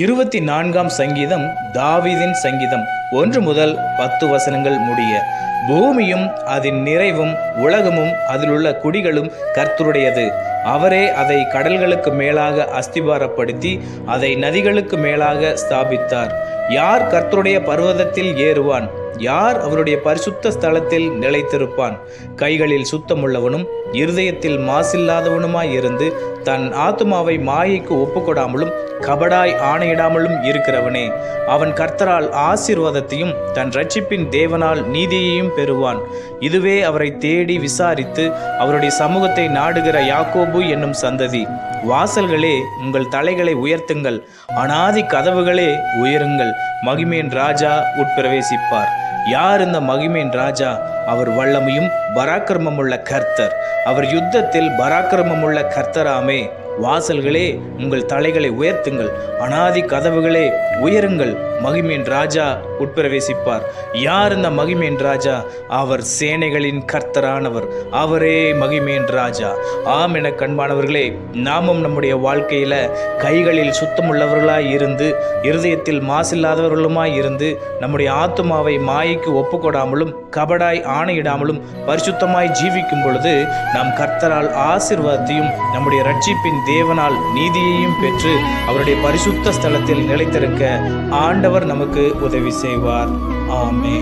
இருபத்தி நான்காம் சங்கீதம் தாவிதின் சங்கீதம். ஒன்று முதல் பத்து வசனங்கள் முடிய பூமியும் அதன் நிறைவும் உலகமும் அதிலுள்ள குடிகளும் கர்த்தருடையது. அவரே அதை கடல்களுக்கு மேலாக அஸ்திபாரப்படுத்தி அதை நதிகளுக்கு மேலாக ஸ்தாபித்தார். யார் கர்த்தருடைய பர்வதத்தில் ஏறுவான்? யார் அவருடைய பரிசுத்த ஸ்தலத்தில் நிலைத்திருப்பான்? கைகளில் சுத்தமுள்ளவனும் இருதயத்தில் மாசில்லாதவனுமாய் இருந்து தன் ஆத்துமாவை மாயைக்கு ஒப்புக்கொடாமலும் கபடாய் ஆணையிடாமலும் இருக்கிறவனே. அவன் கர்த்தரால் ஆசீர்வாதத்தையும் தன் ரட்சிப்பின் தேவனால் நீதியையும் பெறுவான். இதுவே அவரை தேடி விசாரித்து அவருடைய சமூகத்தை நாடுகிற யாக்கோபு என்னும் சந்ததி. வாசல்களே உங்கள் தலைகளை உயர்த்துங்கள். அனாதி கதவுகளே உயருங்கள். மகிமேன் ராஜா உட்பிரவேசிப்பார். யார் இந்த மகிமையின் ராஜா? அவர் வல்லமையும் பராக்கிரமமுள்ள கர்த்தர். அவர் யுத்தத்தில் பராக்கிரமமுள்ள கர்த்தராமே. வாசல்களே உங்கள் தலைகளை உயர்த்துங்கள். அனாதி கதவுகளே உயருங்கள். மகிமேன் ராஜா உட்பிரவேசிப்பார். யார் இந்த மகிமேன் ராஜா? அவர் சேனைகளின் கர்த்தரானவர். அவரே மகிமேன் ராஜா. ஆம் என கண்பானவர்களே நாமும் நம்முடைய வாழ்க்கையில் கைகளில் சுத்தமுள்ளவர்களாய் இருந்து இருதயத்தில் மாசில்லாதவர்களுமாய் இருந்து நம்முடைய ஆத்துமாவை மாயைக்கு ஒப்புக்கொடாமலும் கபடாய் ஆணையிடாமலும் பரிசுத்தமாய் ஜீவிக்கும் பொழுது நாம் கர்த்தரால் ஆசிர்வாதத்தையும் நம்முடைய ரட்சிப்பின் தேவனால் நீதியையும் பெற்று அவருடைய பரிசுத்த ஸ்தலத்தில் நிலைத்திருக்க ஆண்டவர் நமக்கு உதவி செய்வார். ஆமே